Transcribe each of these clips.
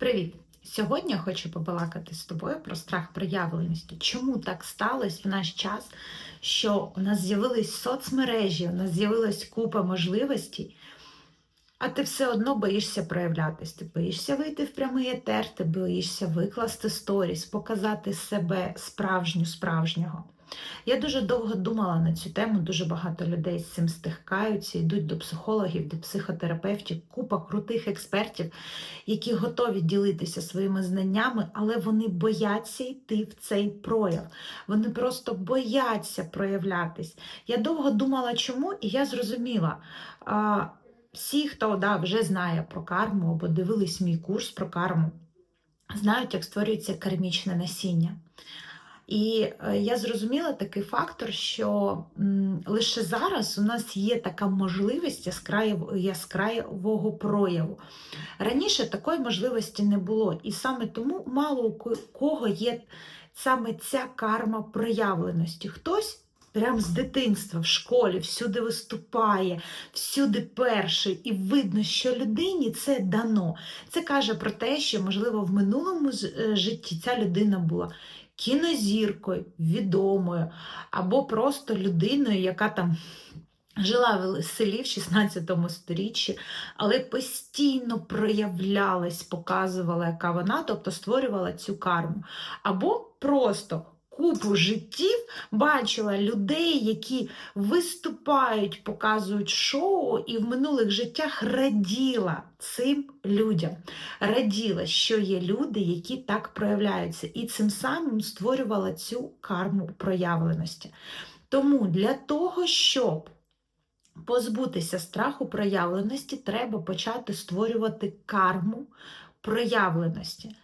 Привіт! Сьогодні я хочу побалакати з тобою про страх проявленості. Чому так сталося в наш час, що у нас з'явились соцмережі, у нас з'явилась купа можливостей, а ти все одно боїшся проявлятись. Ти боїшся вийти в прямий етер, ти боїшся викласти сторіс, показати себе справжню справжнього. Я дуже довго думала на цю тему, дуже багато людей з цим стихкаються, йдуть до психологів, до психотерапевтів, купа крутих експертів, які готові ділитися своїми знаннями, але вони бояться йти в цей прояв. Вони просто бояться проявлятись. Я довго думала, чому, і я зрозуміла. Всі, хто да, вже знає про карму або дивились мій курс про карму, знають, як створюється кармічне насіння. І е, я зрозуміла такий фактор, що лише зараз у нас є така можливість яскравого прояву. Раніше такої можливості не було, і саме тому мало у кого є саме ця карма проявленості. Хтось прям з дитинства в школі всюди виступає, всюди перший, і видно, що людині це дано. Це каже про те, що, можливо, в минулому е, житті ця людина була кінозіркою, відомою, або просто людиною, яка там жила в селі в 16 сторіччі, але постійно проявлялась, показувала, яка вона, тобто створювала цю карму. Або просто купу життів бачила людей, які виступають, показують шоу, і в минулих життях раділа цим людям. Раділа, що є люди, які так проявляються, і цим самим створювала цю карму проявленості. Тому для того, щоб позбутися страху проявленості, треба почати створювати карму проявленості.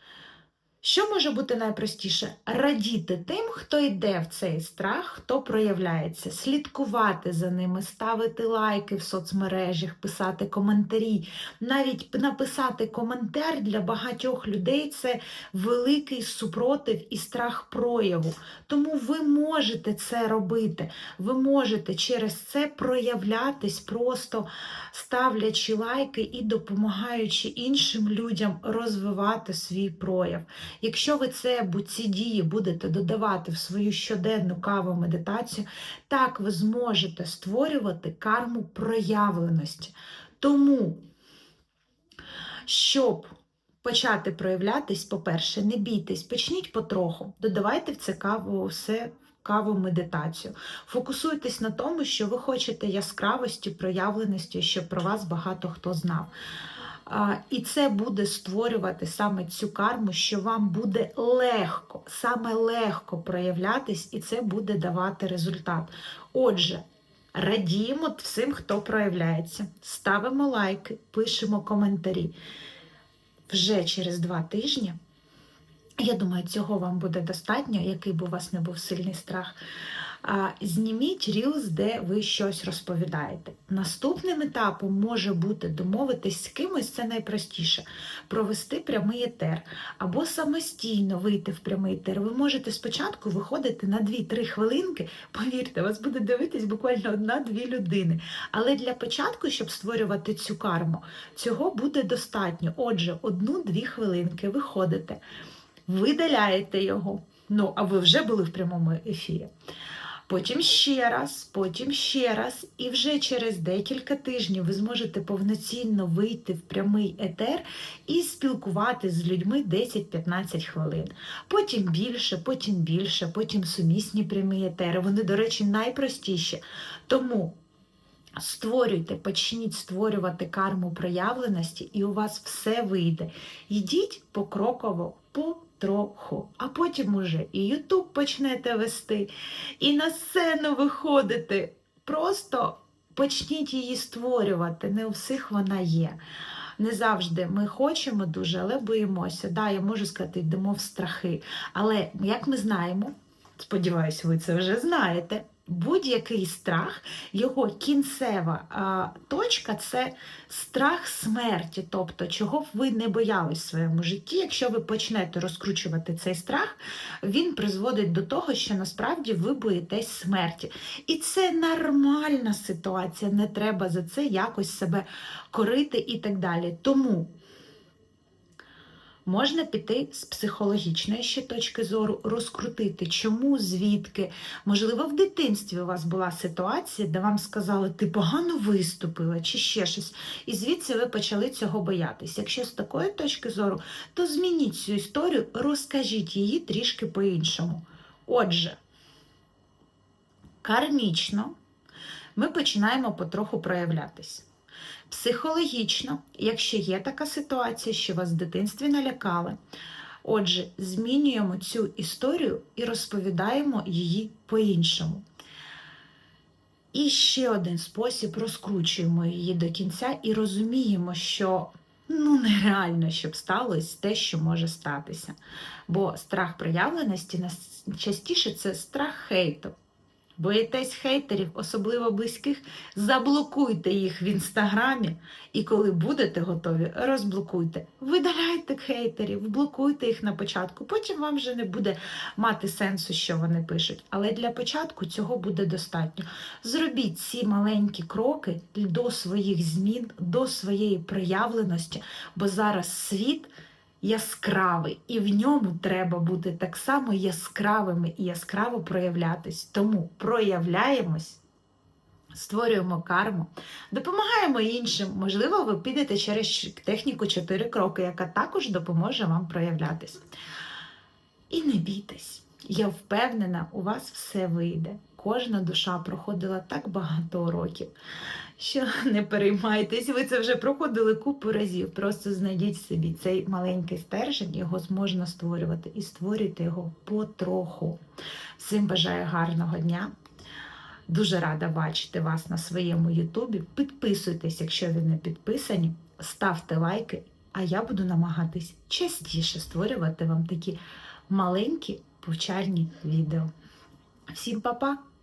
Що може бути найпростіше? Радіти тим, хто йде в цей страх, хто проявляється, слідкувати за ними, ставити лайки в соцмережах, писати коментарі. Навіть написати коментар для багатьох людей це великий супротив і страх прояву. Тому ви можете це робити. Ви можете через це проявлятись, просто ставлячи лайки і допомагаючи іншим людям розвивати свій прояв. Якщо ви це ці дії будете додавати в свою щоденну каву медитацію, так ви зможете створювати карму проявленості. Тому, щоб почати проявлятись, по-перше, не бійтесь, почніть потроху, додавайте в це каву все. Каву медитацію. Фокусуйтесь на тому, що ви хочете яскравості, проявленості, щоб про вас багато хто знав. І це буде створювати саме цю карму, що вам буде легко, саме легко проявлятись, і це буде давати результат. Отже, радіємо всім, хто проявляється. Ставимо лайки, пишемо коментарі. Вже через два тижні. Я думаю, цього вам буде достатньо, який б у вас не був сильний страх. Зніміть рілз, де ви щось розповідаєте. Наступним етапом може бути домовитись з кимось, це найпростіше, провести прямий етер або самостійно вийти в прямий етер. Ви можете спочатку виходити на 2-3 хвилинки. Повірте, вас буде дивитись буквально одна-дві людини. Але для початку, щоб створювати цю карму, цього буде достатньо. Отже, одну-дві хвилинки виходите, видаляєте його. Ну, а ви вже були в прямому ефірі. Потім ще раз, потім ще раз, і вже через декілька тижнів ви зможете повноцінно вийти в прямий етер і спілкувати з людьми 10-15 хвилин. Потім більше, потім більше, потім сумісні прямі етери. Вони, до речі, найпростіші. Тому створюйте, почніть створювати карму проявленості, і у вас все вийде. Йдіть покроково, потроху, а потім уже і Ютуб почнете вести, і на сцену виходити. Просто почніть її створювати. Не у всіх вона є. Не завжди ми хочемо дуже, але боїмося. Да, я можу сказати, йдемо в страхи. Але як ми знаємо, сподіваюся, ви це вже знаєте. Будь-який страх, його кінцева а, точка це страх смерті, тобто чого б ви не боялись в своєму житті. Якщо ви почнете розкручувати цей страх, він призводить до того, що насправді ви боїтесь смерті. І це нормальна ситуація, не треба за це якось себе корити і так далі. Тому Можна піти з психологічної ще точки зору, розкрутити, чому, звідки. Можливо, в дитинстві у вас була ситуація, де вам сказали, ти погано виступила, чи ще щось. І звідси ви почали цього боятися. Якщо з такої точки зору, то змініть цю історію, розкажіть її трішки по-іншому. Отже, кармічно ми починаємо потроху проявлятись. Психологічно, якщо є така ситуація, що вас в дитинстві налякали, отже, змінюємо цю історію і розповідаємо її по-іншому. І ще один спосіб розкручуємо її до кінця і розуміємо, що ну, нереально, щоб сталося те, що може статися. Бо страх проявленості нас- частіше це страх хейту. Боїтесь хейтерів, особливо близьких, заблокуйте їх в інстаграмі, і коли будете готові, розблокуйте. Видаляйте хейтерів, блокуйте їх на початку. Потім вам вже не буде мати сенсу, що вони пишуть. Але для початку цього буде достатньо. Зробіть ці маленькі кроки до своїх змін, до своєї проявленості, бо зараз світ яскравий, і в ньому треба бути так само яскравими і яскраво проявлятись. Тому проявляємось, створюємо карму, допомагаємо іншим. Можливо, ви підете через техніку 4 кроки, яка також допоможе вам проявлятись. І не бійтесь. Я впевнена, у вас все вийде. Кожна душа проходила так багато років, що не переймайтесь, ви це вже проходили купу разів. Просто знайдіть собі цей маленький стержень, його можна створювати і створюйте його потроху. Всім бажаю гарного дня. Дуже рада бачити вас на своєму Ютубі. Підписуйтесь, якщо ви не підписані, ставте лайки, а я буду намагатись частіше створювати вам такі маленькі повчальні відео. Всім па-па!